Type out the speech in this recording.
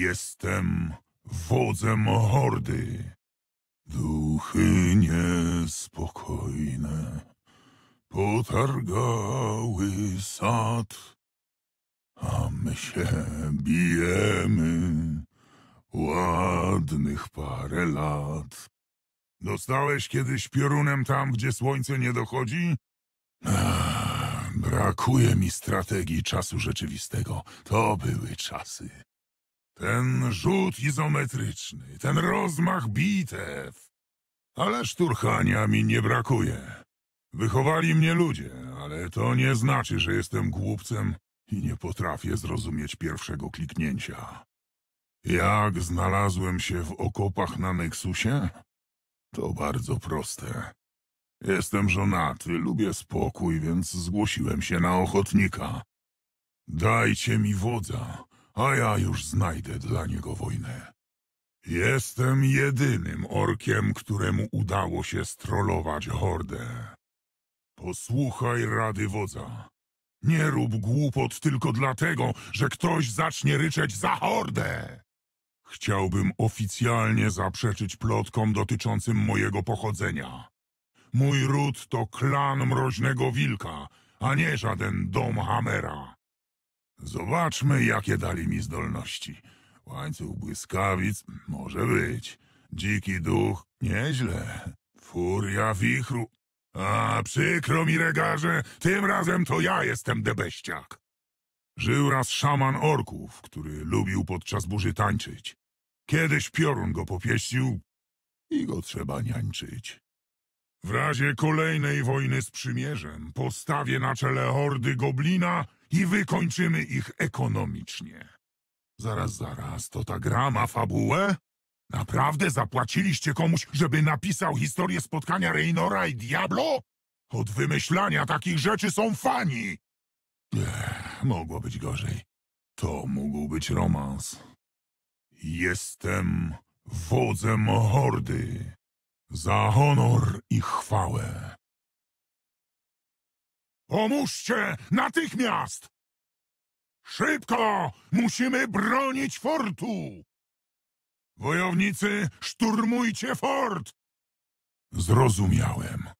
Jestem wodzem hordy. Duchy niespokojne potargały sad, a my się bijemy ładnych parę lat. Dostałeś kiedyś piorunem tam, gdzie słońce nie dochodzi? Brakuje mi strategii czasu rzeczywistego. To były czasy. Ten rzut izometryczny, ten rozmach bitew. Ale szturchania mi nie brakuje. Wychowali mnie ludzie, ale to nie znaczy, że jestem głupcem i nie potrafię zrozumieć pierwszego kliknięcia. Jak znalazłem się w okopach na Nexusie? To bardzo proste. Jestem żonaty, lubię spokój, więc zgłosiłem się na ochotnika. Dajcie mi wodza, a ja już znajdę dla niego wojnę. Jestem jedynym orkiem, któremu udało się strollować hordę. Posłuchaj rady wodza. Nie rób głupot tylko dlatego, że ktoś zacznie ryczeć za hordę. Chciałbym oficjalnie zaprzeczyć plotkom dotyczącym mojego pochodzenia. Mój ród to klan Mroźnego Wilka, a nie żaden dom Hamera. Zobaczmy, jakie dali mi zdolności. Łańcuch błyskawic może być. Dziki duch nieźle. Furia wichru. A przykro mi, regarze, tym razem to ja jestem debeściak. Żył raz szaman orków, który lubił podczas burzy tańczyć. Kiedyś piorun go popieścił i go trzeba niańczyć. W razie kolejnej wojny z przymierzem postawię na czele hordy goblina i wykończymy ich ekonomicznie. Zaraz, zaraz, to ta gra ma fabułę? Naprawdę zapłaciliście komuś, żeby napisał historię spotkania Reynora i Diablo? Od wymyślania takich rzeczy są fani! Ech, mogło być gorzej. To mógł być romans. Jestem wodzem hordy. Za honor i chwałę. Pomóżcie natychmiast! Szybko! Musimy bronić fortu! Wojownicy, szturmujcie fort! Zrozumiałem.